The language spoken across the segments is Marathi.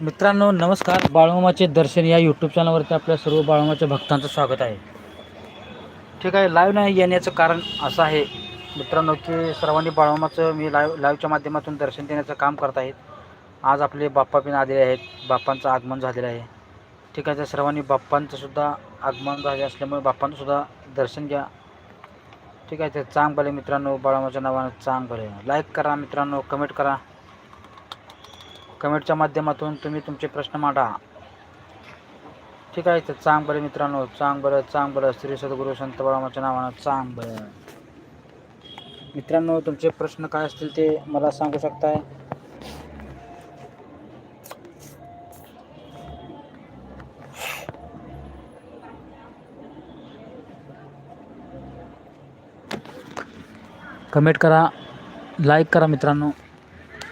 मित्रांनो नमस्कार. बाळूमामाचे दर्शन या यूट्यूब चॅनलवरती आपल्या सर्व बाळूमाच्या भक्तांचं स्वागत आहे. ठीक आहे लाईव्ह नाही येण्याचं कारण असं आहे मित्रांनो की सर्वांनी बाळूमाचं मी लाईव्ह लाईव्हच्या माध्यमातून दर्शन देण्याचं काम करत आहेत. आज आपले बाप्पा पण आलेले आहेत. बाप्पांचं आगमन झालेलं आहे. ठीक आहे तर सर्वांनी बाप्पांचंसुद्धा आगमन झाले असल्यामुळे बाप्पांचंसुद्धा दर्शन घ्या. ठीक आहे तर चांग भले मित्रांनो बाळूमाच्या नावानं चांग भले लाईक करा मित्रांनो कमेंट करा. कमेंटच्या माध्यमातून तुम्ही तुमचे प्रश्न मांडा. ठीक आहे तर चांग बरं मित्रांनो चांग बरं चांग बरं श्री सद्गुरू संत बाळामाच्या नावानं चांग बरं मित्रांनो तुमचे प्रश्न काय असतील ते मला सांगू शकताय? कमेंट करा लाईक करा मित्रांनो.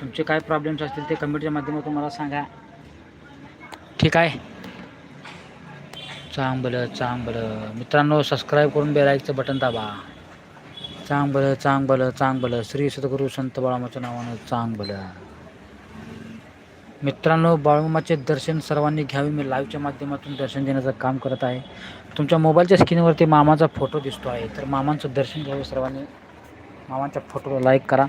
तुमचे काय प्रॉब्लेम्स असतील ते कमेंटच्या माध्यमातून मला सांगा. ठीक आहे? चांगलं चांगलं. मित्रांनो सबस्क्राईब करून बेलाईकचं बटन दाबा. चांगलं चांगलं चांगलं. श्री सद्गुरू संत बाळामाच्या नावानं चांगलं. मित्रांनो बाळूमाचे दर्शन सर्वांनी घ्यावे. मी लाईव्हच्या माध्यमातून दर्शन देण्याचं काम करत आहे. तुमच्या मोबाईलच्या स्क्रीनवरती मामाचा फोटो दिसतो आहे तर मामांचं दर्शन घ्यावे सर्वांनी. मामांच्या फोटोला लाईक करा.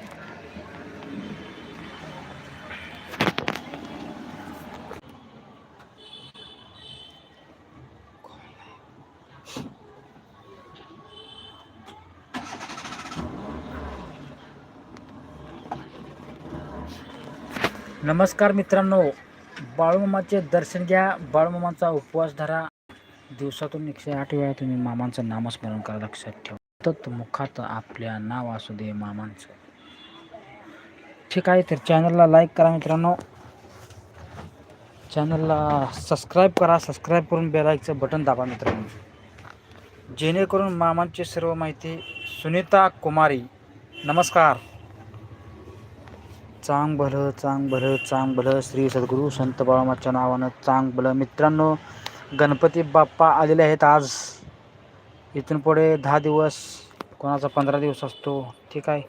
नमस्कार मित्रांनो बाळूमामाचे दर्शन घ्या. बाळूमामांचा उपवास धरा. दिवसातून एकशे आठ वेळा तुम्ही मामांचं नामस्मरण करा लक्षात ठेवा. तत् मुखात आपल्या नाव असू दे मामांचं. ठीक आहे तर चॅनलला लाईक करा मित्रांनो. चॅनलला सबस्क्राईब करा. सबस्क्राईब करून बेलाईकचं बटन दाबा मित्रांनो. जेणेकरून मामांची सर्व माहिती सुनीता कुमारी. नमस्कार. चांग भलं चांग भलं चांग भलं श्री सद्गुरू संत बाळामाच्या नावानं चांग भलं मित्रांनो गणपती बाप्पा आलेले आहेत आज. इथून पुढे दहा दिवस कोणाचा पंधरा दिवस असतो ठीक आहे?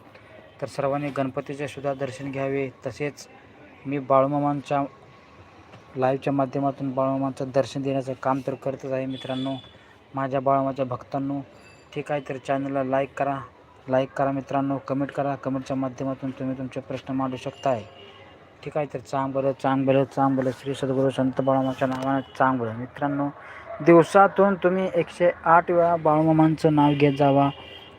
तर सर्वांनी गणपतीचे सुद्धा दर्शन घ्यावे. तसेच मी बाळूमामांच्या लाईव्हच्या माध्यमातून बाळूमामांचं दर्शन देण्याचं काम तर करतच आहे मित्रांनो. माझ्या बाळूमाच्या भक्तांनो ठीक आहे? तर चॅनलला लाईक करा. लाईक करा मित्रांनो कमेंट करा. कमेंटच्या माध्यमातून तुम्ही तुमचे प्रश्न मांडू शकताय. ठीक आहे तर चांगलं चांगलं चांगलं. श्री सद्गुरू संत बाळूमाच्या नावानं चांगलं. मित्रांनो दिवसातून तुम्ही एकशे आठ वेळा बाळूमामांचं नाव घेत जावा.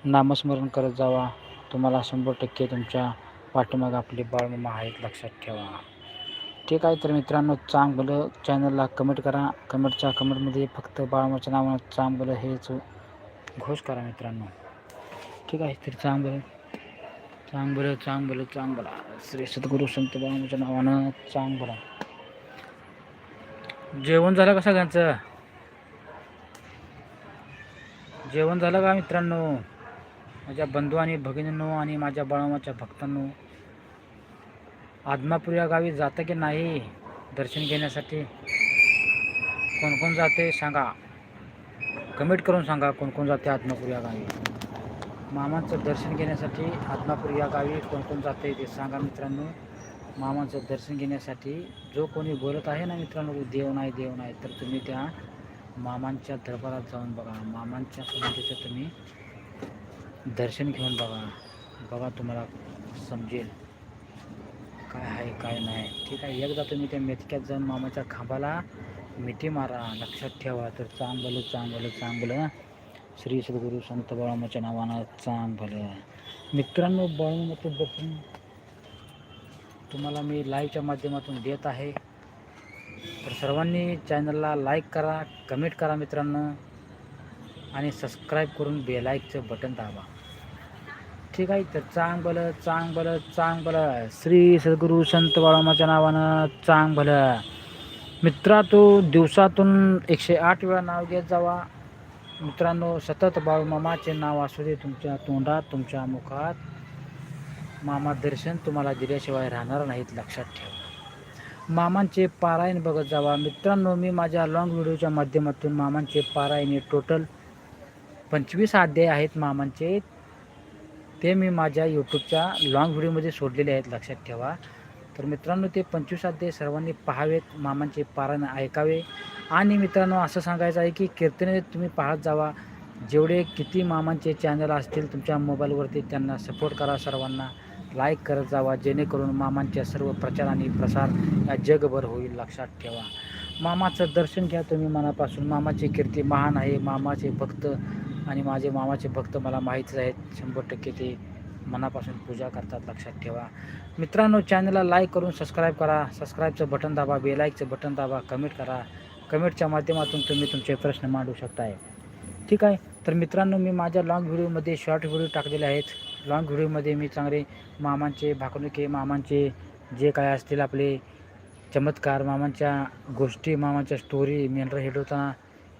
नामस्मरण करत जावा. तुम्हाला शंभर टक्के तुमच्या पाठीमाग आपले बाळूमामा आहेत लक्षात ठेवा. ठीक आहे तर मित्रांनो चांगलं चॅनलला कमेंट करा. कमेंटच्या कमेंटमध्ये फक्त बाळूमाच्या नावानं चांगलं हेच घोष करा मित्रांनो. ठीक आहे तर चांग बरं चांग बरं चांग बरं चांग बरं श्री सद्गुरू संत बाळामाच्या नावानं चांग बरं जेवण झालं का सगळ्यांचं? जेवण झालं का मित्रांनो? माझ्या बंधू आणि भगिनींनो आणि माझ्या बाळामाच्या भक्तांनो? आदमापूर या गावी जातं की नाही दर्शन घेण्यासाठी? कोण कोण जाते सांगा. कमेंट करून सांगा कोण कोण जाते आदमापूर या गावी. मामांचं दर्शन घेण्यासाठी आत्मापूर या गावी कोण कोण जाते ते सांगा मित्रांनो. मामांचं दर्शन घेण्यासाठी जो कोणी बोलत आहे ना मित्रांनो देव नाही देव नाही तर तुम्ही त्या मामांच्या दरबारात जाऊन बघा. मामांच्या समाधीचं तुम्ही दर्शन घेऊन बघा. बघा तुम्हाला समजेल काय आहे काय नाही. ठीक आहे एकदा तुम्ही त्या मेथक्यात जाऊन मामाच्या खांबाला मिठी मारा. लक्षात ठेवा. तर चांगलं चांगलं चांगलं. श्री सद्गुरू संत बाळामाच्या नावानं चांग भलं मित्रांनो बाळूमाचं बघून तुम्हाला मी लाईव्हच्या माध्यमातून देत आहे. तर सर्वांनी चॅनलला लाईक करा कमेंट करा मित्रांनो आणि सबस्क्राईब करून बेलाईकचं बटन दाबा. ठीक आहे तर चांग भलं चांग भलं चांग भलं श्री सद्गुरू संत बाळामाच्या नावानं चांग भलं मित्रा तू दिवसातून एकशे आठ वेळा नाव घेत जावा. मित्रांनो सतत बाळूमामाचे नाव असू दे तुमच्या तोंडात तुमच्या मुखात. मामा दर्शन तुम्हाला दिल्याशिवाय राहणार नाहीत लक्षात ठेवा. मामांचे पारायण बघत जावा. मित्रांनो मी माझ्या लॉंग व्हिडिओच्या माध्यमातून मामांचे पारायण हे टोटल पंचवीस अध्याय आहेत मामांचे. ते मी माझ्या यूट्यूबच्या लॉंग व्हिडिओमध्ये सोडलेले आहेत लक्षात ठेवा. तर मित्रांनो ते पंचवीस अध्याय सर्वांनी पाहावेत मामांचे पारायण ऐकावे. आणि मित्रांनो असं सांगायचं आहे की कीर्तने तुम्ही पाहत जावा. जेवढे किती मामांचे चॅनल असतील तुमच्या मोबाईलवरती त्यांना सपोर्ट करा सर्वांना. लाईक करत जावा जेणेकरून मामांच्या सर्व प्रचार आणि प्रसार या जगभर होईल लक्षात ठेवा. मामाचं दर्शन घ्या तुम्ही मनापासून. मामाची कीर्ती महान आहे. मामाचे भक्त आणि माझे मामाचे भक्त मला माहीतच आहेत. शंभर टक्के ते मनापासून पूजा करतात लक्षात ठेवा. मित्रांनो चॅनलला लाईक करून सबस्क्राईब करा. सबस्क्राईबचं बटन दाबा बेलाईकचं बटन दाबा कमेंट करा. कमेंटच्या माध्यमातून तुम्ही तुमचे प्रश्न मांडू शकताय. ठीक आहे? तर मित्रांनो मी माझ्या लाँग व्हिडिओमध्ये शॉर्ट व्हिडिओ टाकलेले आहेत. लाँग व्हिडिओमध्ये मी चांगले मामांचे भाकणुके मामांचे जे काय असतील आपले चमत्कार मामांच्या गोष्टी मामांच्या स्टोरी मेंढर हेड होताना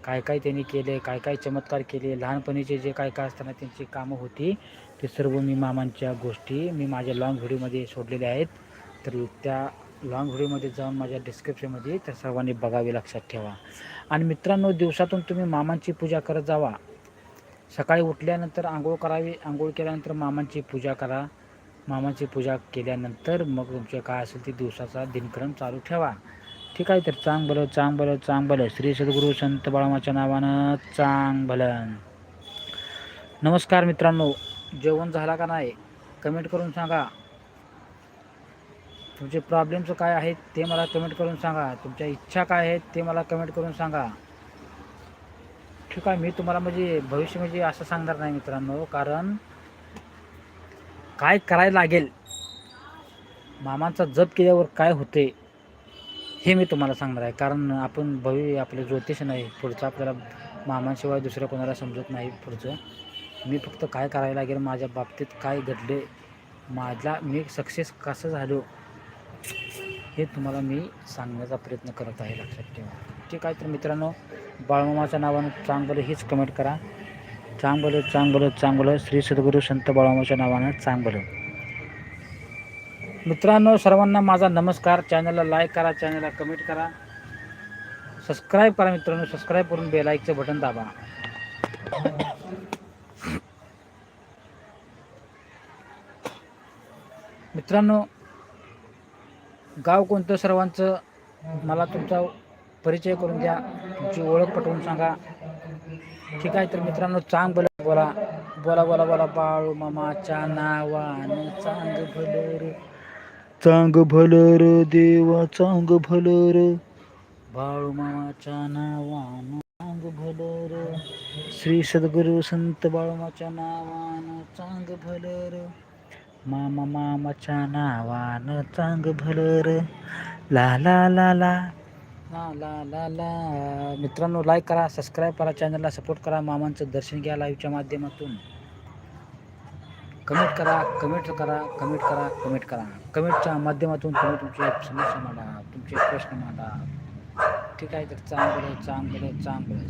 काय काय त्यांनी केले काय काय चमत्कार केले लहानपणीचे जे काय काय असताना त्यांची कामं होती ते सर्व मी मामांच्या गोष्टी मी माझ्या लाँग व्हिडिओमध्ये सोडलेल्या आहेत. तर त्या लॉंग व्हिडिओमध्ये जाऊन माझ्या डिस्क्रिप्शनमध्ये त्या सर्वांनी बघावे लक्षात ठेवा. आणि मित्रांनो दिवसातून तुम्ही मामांची पूजा करत जावा. सकाळी उठल्यानंतर आंघोळ करावी आंघोळ केल्यानंतर मामांची पूजा करा. मामाची पूजा केल्यानंतर मग तुमचे काय असेल ते दिवसाचा दिनक्रम चालू ठेवा. ठीक आहे तर चांग भलं चांग भलं चांग भलं श्री सद्गुरू संत बाळामाच्या नावानं चांग भलं नमस्कार मित्रांनो जेवण झाला का नाही? कमेंट करून सांगा. तुमचे प्रॉब्लेम्स काय आहेत ते मला कमेंट करून सांगा. तुमच्या इच्छा काय आहेत ते मला कमेंट करून सांगा. ठीक आहे मी तुम्हाला म्हणजे भविष्य म्हणजे असं सांगणार नाही मित्रांनो. कारण काय करायला लागेल? मामांचा जप केल्यावर काय होते? हे मी तुम्हाला सांगणार आहे. कारण आपण भवी आपले ज्योतिष नाही. पुढचं आपल्याला मामांशिवाय दुसऱ्या कोणाला समजत नाही पुढचं. मी फक्त काय करायला लागेल? माझ्या बाबतीत काय घडले? माझा मी सक्सेस कसं झालो? हे तुम्हाला मी सांगण्याचा प्रयत्न करत आहे लक्षात ठेवा. ठीक आहे तर मित्रांनो बाळमामाच्या नावानं चांगलं हीच कमेंट करा. चांगलं चांगलं चांगलं श्री सद्गुरू संत बाळमामाच्या नावानं चांगलं. मित्रांनो सर्वांना माझा नमस्कार. चॅनलला लाईक करा चॅनलला कमेंट करा. सबस्क्राईब करा मित्रांनो. सबस्क्राईब करून बेलाईकचं बटन दाबा. मित्रांनो गाव कोणतं सर्वांचं? मला तुमचा परिचय करून द्या. तुमची ओळख पटवून सांगा. ठीक आहे तर मित्रांनो चांग बोला बोला. बोला बोला बोला बाळू मामाच्या नावानं चांग भलर चांग भलर देवा चांग भलर बाळू मामाच्या नावानं चांग भलर श्री सद्गुरू संत बाळूमाच्या नावानं चांग भलर मामा मामाच्या नावानं चांग भलर. ला ला ला ला. ला ला ला ला. मित्रांनो लाईक करा सबस्क्राईब करा चॅनलला सपोर्ट करा. मामांचं दर्शन घ्या लाईव्हच्या माध्यमातून. कमेंट करा कमेंट करा कमेंट करा कमेंट करा. कमेंटच्या माध्यमातून तुम्ही तुमचे समस्या मांडा तुमचे प्रश्न मांडा. ठीक आहे तर चांगलं चांगलं चांगलं.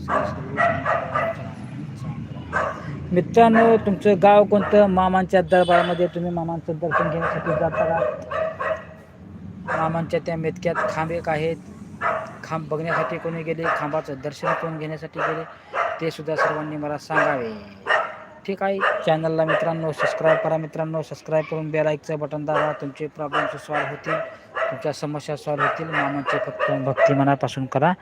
मित्रांनो तुमचं गाव कोणतं? मामांच्या दरबारामध्ये तुम्ही मामांचं दर्शन घेण्यासाठी जाता का? मामांच्या त्या मेतक्यात खांब एक आहेत. खांब बघण्यासाठी कोणी गेले? खांबाचं दर्शन कोण घेण्यासाठी गेले? ते सुद्धा सर्वांनी मला सांगावे. ठीक आहे. चॅनलला मित्रांनो सबस्क्राईब करा मित्रांनो. सबस्क्राईब करून बेलाईकचं बटन दाबा. तुमचे प्रॉब्लेम्स सॉल्व्ह होतील. तुमच्या समस्या सॉल्व्ह होतील. मामांचे फक्त भक्ती मनापासून करा.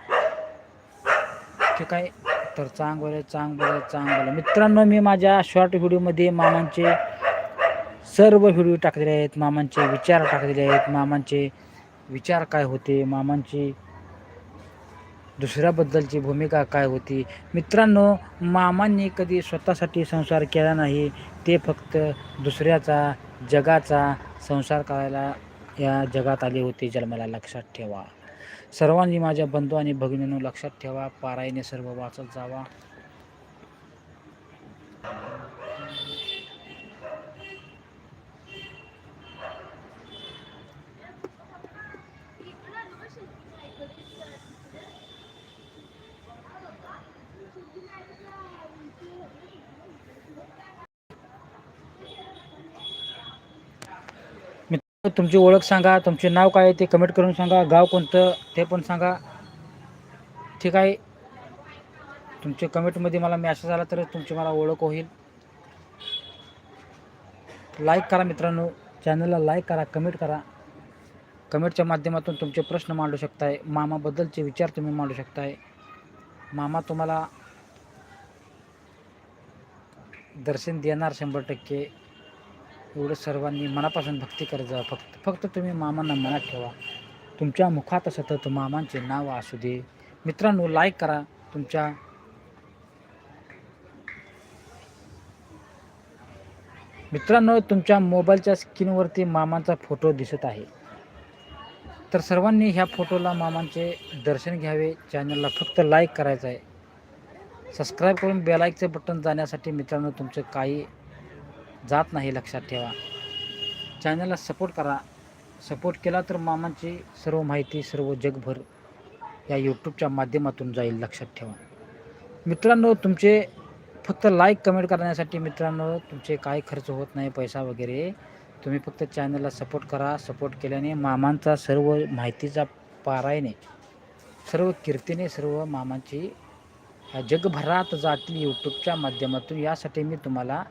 ठीक आहे. तर चांगलं चांगलं चांगलं. मित्रांनो मी माझ्या शॉर्ट व्हिडिओमध्ये मामांचे सर्व व्हिडिओ टाकलेले आहेत. मामांचे विचार टाकलेले आहेत. मामांचे विचार काय होते? मामांची दुसऱ्याबद्दलची भूमिका काय होती? मित्रांनो मामांनी कधी स्वतःसाठी संसार केला नाही. ते फक्त दुसऱ्याचा जगाचा संसार करायला या जगात आले होते. जन्माला लक्षात ठेवा. सर्वांनी माझ्या बंधू आणि भगिनींनो लक्षात ठेवा पारायणे सर्व वाचत जावा. तुमची ओळख सांगा तुमचे नाव काय आहे ते कमेंट करून सांगा गाव कोणतं ते पण सांगा. ठीक आहे? तुमच्या कमेंटमध्ये मला मॅसेज आला तर तुमची मला ओळख होईल. लाईक करा मित्रांनो चॅनलला लाईक करा कमेंट करा. कमेंटच्या माध्यमातून तुमचे प्रश्न मांडू शकताय. मामाबद्दलचे विचार तुम्ही मांडू शकताय. मामा तुम्हाला दर्शन देणार शंभर टक्के. एवढं सर्वांनी मनापासून भक्ती करत जा फक्त फक्त तुम्ही मामांना मनात ठेवा. तुमच्या मुखात सतत मामांचे नाव असू दे. मित्रांनो लाईक करा. तुमच्या मित्रांनो तुमच्या मोबाईलच्या स्क्रीनवरती मामांचा फोटो दिसत आहे. तर सर्वांनी ह्या फोटोला मामांचे दर्शन घ्यावे. चॅनलला फक्त लाईक करायचं आहे सबस्क्राईब करून बेलाईकचं बटन जाण्यासाठी मित्रांनो तुमचं काही जात नाही लक्षात ठेवा. चॅनलला सपोर्ट करा. सपोर्ट केला तर मामांची सर्व माहिती सर्व जगभर या यूट्यूबच्या माध्यमातून जाईल लक्षात ठेवा. मित्रांनो तुमचे फक्त लाईक कमेंट करण्यासाठी मित्रांनो तुमचे काय खर्च होत नाही पैसा वगैरे तुम्ही फक्त चॅनलला सपोर्ट करा. सपोर्ट केल्याने मामांचा सर्व माहितीचा पारायणे सर्व कीर्तीने सर्व मामांची जगभरात जातील यूट्यूबच्या माध्यमातून. यासाठी मी तुम्हाला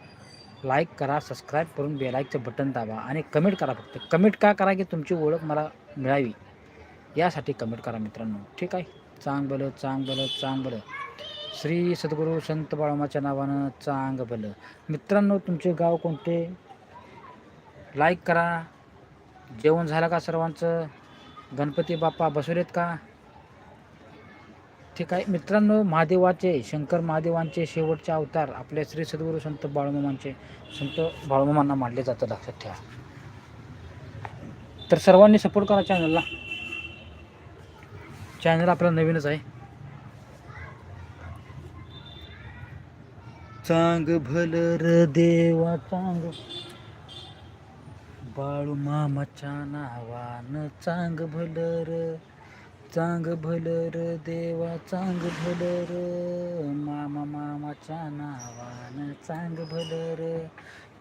लाईक करा सबस्क्राईब करून बेलाईकचं बटन दाबा आणि कमेंट करा फक्त. कमेंट का करा की तुमची ओळख मला मिळावी? यासाठी कमेंट करा मित्रांनो. ठीक आहे? चांग बलं चांग बलं चांग बलं. श्री सद्गुरू संत बाळमाच्या नावानं चांग बलं. मित्रांनो तुमचे गाव कोणते? लाईक करा. जेवण झालं का सर्वांचं? गणपती बाप्पा बसवलेत का? ठीक आहे. मित्रांनो महादेवाचे शंकर महादेवांचे शेवटचे अवतार आपल्या श्री सद्गुरू संत बाळूमामांचे संत बाळूमामांना मानले जातं लक्षात ठेवा. तर सर्वांनी सपोर्ट करा चॅनलला चॅनल आपला नवीनच आहे. चांग भलर देवा चांग. बाळू मामाच्या नावानं चांग भलर चांग भलर देवा चांग भलर मामा मामाच्या नावानं चांग भलर.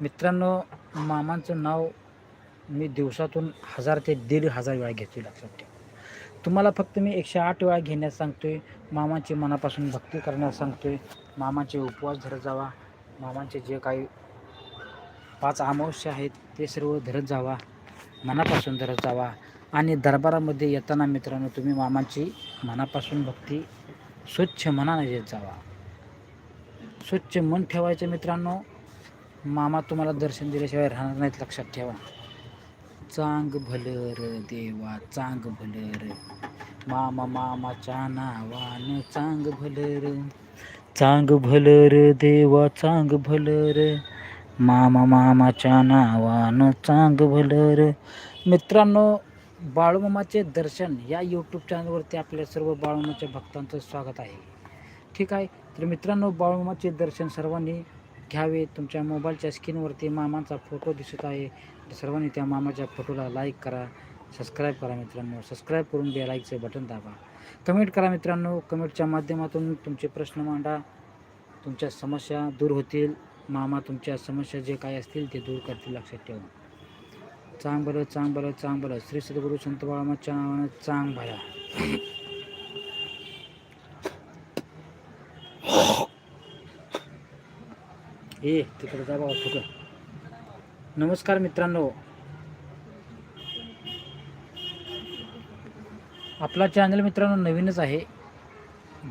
मित्रांनो मामांचं नाव मी दिवसातून हजार ते दीड हजार वेळा घेतो लक्षात ठेवा. तुम्हाला फक्त मी एकशे आठ वेळा घेण्यास सांगतोय मामाची मनापासून भक्ती करण्यास सांगतोय मामाचे उपवास धरत जावा मामांचे जे काही पाच अमावस्या आहेत ते सर्व धरत जावा मनापासून धरत जावा. आणि दरबारामध्ये येताना मित्रांनो तुम्ही मामाची मनापासून भक्ती स्वच्छ मनाने येत जावा. स्वच्छ मन ठेवायचं मित्रांनो. मामा तुम्हाला दर्शन दिल्याशिवाय राहणार नाहीत लक्षात ठेवा. चांग भलर देवा चांग भलर. मामा मामाच्या नावान चांग भलर. चांग भलर देवा चांग भलर. मामा मामाच्या नावान चांग भलर. मित्रांनो बाळूमामाचे दर्शन या यूट्यूब चॅनलवरती आपल्या सर्व बाळूमामाच्या भक्तांचं स्वागत आहे. ठीक आहे तर मित्रांनो बाळूमामाचे दर्शन सर्वांनी घ्यावे. तुमच्या मोबाईलच्या स्क्रीनवरती मामांचा फोटो दिसत आहे. तर सर्वांनी त्या मामाच्या फोटोला लाईक करा सबस्क्राईब करा मित्रांनो. सबस्क्राईब करून बे लाईकचं बटन दाबा. कमेंट करा मित्रांनो. कमेंटच्या माध्यमातून तुमचे प्रश्न मांडा. तुमच्या समस्या दूर होतील. मामा तुमच्या समस्या जे काय असतील ते दूर करतील लक्षात ठेवा. चांग बरं चांग बरं चांग बरं श्री सद्गुरू संत बाळामाच्या नावानं चांग भरा ए तिकडे जा बाबा फुटं नमस्कार मित्रांनो. आपला चॅनल मित्रांनो नवीनच आहे.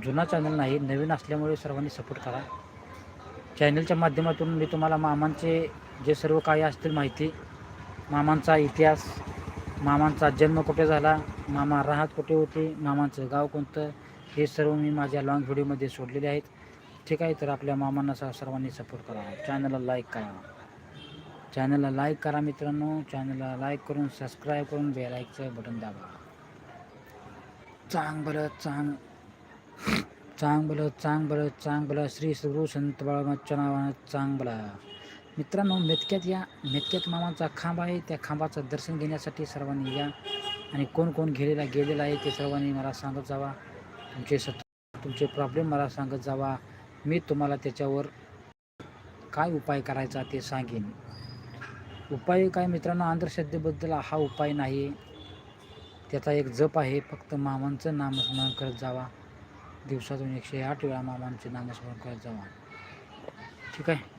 जुना चॅनल नाही नवीन असल्यामुळे सर्वांनी सपोर्ट करा. चॅनलच्या माध्यमातून मी तुम्हाला मामांचे जे सर्व काही असतील माहिती मामांचा इतिहास मामांचा जन्म कुठे झाला मामा राहत कुठे होते मामांचं गाव कोणतं हे सर्व मी माझ्या लॉंग व्हिडिओमध्ये सोडलेले आहेत. ठीक आहे तर आपल्या मामांना सर्वांनी सपोर्ट करा. चॅनलला लाईक करा. चॅनलला लाईक करा मित्रांनो. चॅनलला लाईक करून सबस्क्राईब करून बेलाईकचं बटन दाबा. चांग बरं चांग. चांग बलं चांग बलं चांग बलं श्री सद्गुरू संत बाळामाच्या नावानं चांग बला मित्रांनो मेतक्यात या मेतक्यात मामाचा खांब आहे. त्या खांबाचं दर्शन घेण्यासाठी सर्वांनी या आणि कोण कोण गेलेला गेलेला आहे ते सर्वांनी मला सांगत जावा. तुमचे सत तुमचे प्रॉब्लेम मला सांगत जावा. मी तुम्हाला त्याच्यावर काय उपाय करायचा ते सांगेन. उपाय काय मित्रांनो अंधश्रद्धेबद्दल हा उपाय नाही. त्याचा एक जप आहे फक्त मामांचं नामस्मरण करत जावा. दिवसातून एकशे आठ वेळा मामांचे नामस्मरण करत जावा. ठीक आहे?